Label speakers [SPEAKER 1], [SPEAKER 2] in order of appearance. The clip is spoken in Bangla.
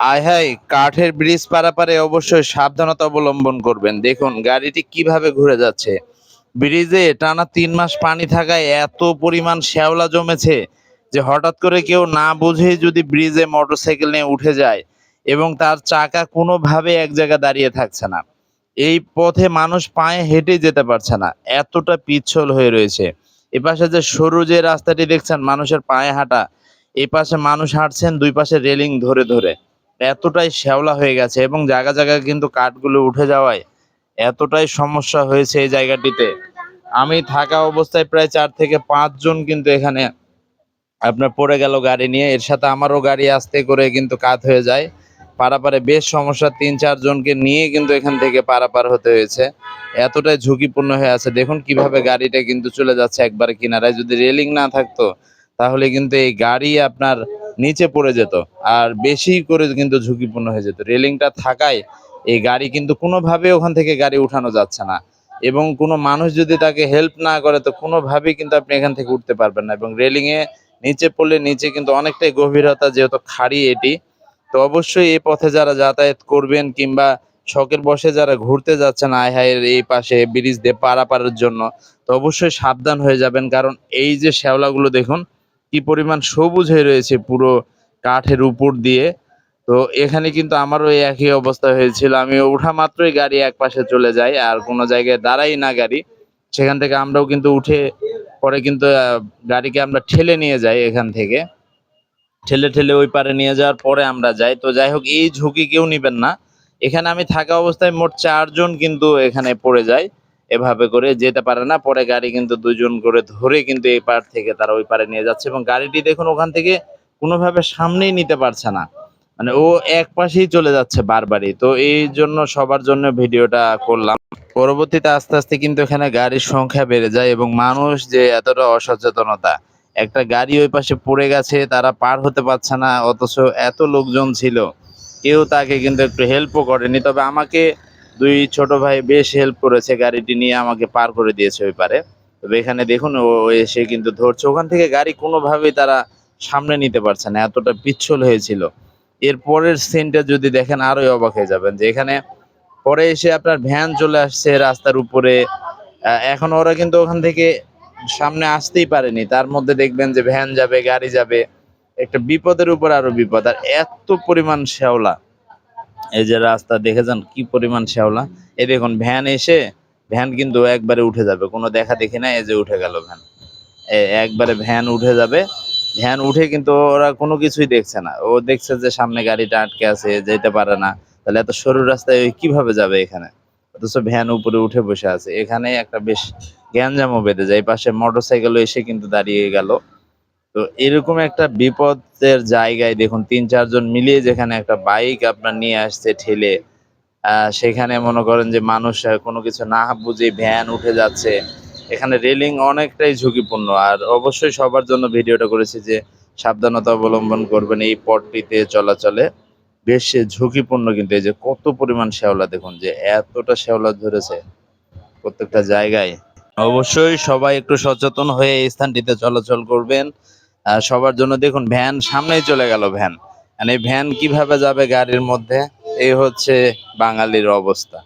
[SPEAKER 1] আয় হায়, কাঠের ব্রিজ পারাপারে অবশ্যই সাবধানতা অবলম্বন করবেন। দেখুন, গাড়িটি কীভাবে ঘুরে যাচ্ছে। ব্রিজে টানা তিন মাস পানি থাকায় এত পরিমাণ শ্যাওলা জমেছে যে হঠাৎ করে কেউ না বুঝে যদি ব্রিজে মোটরসাইকেল নিয়ে উঠে যায় এবং তার চাকা কোনোভাবে এক জায়গায় দাঁড়িয়ে থাকছে না। এই পথে মানুষ পায়ে হেঁটে যেতে পারছে না, এতটা পিচ্ছল হয়ে রয়েছে। এপাশে যে সরু যে রাস্তাটি দেখছেন, মানুষের পায়ে হাঁটা এই পাশে মানুষ হাঁটছেন দুই পাশে রেলিং ধরে ধরে। এতটাই শ্যাওলা হয়ে গেছে এবং জায়গা জায়গায় কিন্তু কাঠগুলো উঠে যাওয়ায় এতটাই সমস্যা হয়েছে এই জায়গাটিতে। আমি থাকা অবস্থায় প্রায় চার থেকে পাঁচজন কিন্তু এখানে আপনার পড়ে গেল গাড়ি নিয়ে। এর সাথে আমারও গাড়ি আসতে করে কিন্তু কাত হয়ে যায়। পারাপারে বেশ সমস্যা, তিন চারজনকে নিয়ে কিন্তু এখান থেকে পারাপার হতে হয়েছে। এতটাই ঝুঁকিপূর্ণ হয়ে আছে। দেখুন কীভাবে গাড়িটা কিন্তু চলে যাচ্ছে একবার কিনারায়। যদি রেলিং না থাকতো, তাহলে কিন্তু এই গাড়ি আপনার নিচে পড়ে যেত। আর বেশি করে কিন্তু ঝুঁকিপূর্ণ হয়ে যেত। রেলিংটা থাকায় এই গাড়ি কিন্তু কোনোভাবে ওখান থেকে গাড়ি উঠানো যাচ্ছে না। এবং কোনো মানুষ যদি তাকে হেল্প না করে, তো কোনোভাবেই কিন্তু আপনি এখান থেকে উঠতে পারবেন না। এবং রেলিংয়ে নিচে পড়লে নিচে কিন্তু অনেকটাই গভীরতা, যেহেতু খাড়ি এটি, তো অবশ্যই এই পথে যারা যাতায়াত করবেন কিংবা শখের বসে যারা ঘুরতে যাচ্ছেন, আয় হায়ের এই পাশে ব্রিজ দিয়ে পারাপারের জন্য, তো অবশ্যই সাবধান হয়ে যাবেন। কারণ এই যে শ্যাওলাগুলো দেখুন কি পরিমাণ সবুজ হয়ে রয়েছে পুরো কাঠের উপর দিয়ে। তো এখানে কিন্তু আমারও একই অবস্থা হয়েছিল। আমি ওঠা মাত্রই গাড়ি এক পাশে চলে যায় আর কোনো জায়গায় দাঁড়াই না গাড়ি। সেখান থেকে আমরাও কিন্তু উঠে পরে কিন্তু গাড়িকে আমরা ঠেলে নিয়ে যাই এখান থেকে। ঠেলে ঠেলে ওই পারে নিয়ে যাওয়ার পরে আমরা যাই। তো যাই হোক, এই ঝুঁকি কেউ নিবেন না। এখানে আমি থাকা অবস্থায় মোট চারজন কিন্তু এখানে পড়ে যায় এভাবে করে যেতে পারে না। পরে গাড়ি কিন্তু দুজন করে ধরে কিন্তু এই পার থেকে তারা ওই পারে নিয়ে যাচ্ছে এবং গাড়িটি দেখুন ওখান থেকে কোনোভাবে সামনেই নিতে পারছে না। মানে ও এক পাশেই চলে যাচ্ছে বারবারই। তো এই জন্য সবার জন্য ভিডিওটা করলাম। পরবর্তীতে আস্তে আস্তে কিন্তু এখানে গাড়ির সংখ্যা বেড়ে যায় এবং মানুষ যে এতটা অসচেতনতা, একটা গাড়ি ওই পাশে পড়ে গেছে, তারা পার হতে পারছে না, অথচ এত লোকজন ছিল, কেউ তাকে কিন্তু একটু হেল্পও করেনি। তবে আমাকে দুই ছোট ভাই বেশ হেল্প করেছে, গাড়িটি নিয়ে আমাকে পার করে দিয়েছে ওই পারে। তবে এখানে দেখুন, ও এসে কিন্তু ধরছে। ওখান থেকে গাড়ি কোনোভাবেই তারা সামনে নিতে পারছে না, এতটা পিচ্ছল হয়েছিল। এর পরের সিনটা যদি দেখেন, আরোই অবাক হয়ে যাবেন যে এখানে পরে এসে আপনার ভ্যান চলে আসছে রাস্তার উপরে। এখন ওরা কিন্তু ওখান থেকে সামনে আসতেই পারেনি। তার মধ্যে দেখবেন যে ভ্যান যাবে, গাড়ি যাবে। একটা বিপদের উপর আরও বিপদ। আর এত পরিমাণ শ্যাওলা। এই যে রাস্তা, দেখে যান কি পরিমাণ শ্যাওলা। এই দেখুন, ভ্যান এসে, ভ্যান কিন্তু একবারে উঠে যাবে। কোনো দেখা দেখি না এই যে উঠে গেল ভ্যান। এ- একবারে ভ্যান উঠে যাবে। ভ্যান উঠে কিন্তু ওরা কোনো কিছুই দেখছে না। ও দেখছে যে সামনে গাড়িটা আটকে আছে, যেতে পারে না। তাহলে এত সরু রাস্তায় ওই কীভাবে যাবে এখানে? অথচ ভ্যান উপরে উঠে বসে আছে। এখানে একটা বেশ গ্যাঞ্জামও বেঁধে যায়। পাশে মোটর সাইকেলও এসে কিন্তু দাঁড়িয়ে গেল। তো এরকম একটা বিপদের জায়গায় দেখুন, তিন, চারজন মিলিয়ে যেখানে একটা বাইক আপনার নিয়ে আসছে ঠেলে সেখানে মনে করেন যে মানুষ কোনো কিছু না বুঝে ভ্যান উঠে যাচ্ছে। এখানে রেলিং অনেকটাই ঝুঁকিপূর্ণ। আর অবশ্যই সবার জন্য ভিডিওটা করেছি যে সাবধানতা অবলম্বন করবেন এই পথটিতে চলাচলে। বেশ ঝুঁকিপূর্ণ কিন্তু এই যে কত পরিমাণ শ্যাওলা, দেখুন যে এতটা শ্যাওলা ধরেছে প্রত্যেকটা জায়গায়। অবশ্যই সবাই একটু সচেতন হয়ে এই স্থানটিতে চলাচল করবেন। সবার জন্য দেখুন ভ্যান সামনেই চলে গেল ভ্যান মানে ভ্যান কীভাবে যাবে গাড়ির মধ্যে, এই হচ্ছে বাঙালির অবস্থা।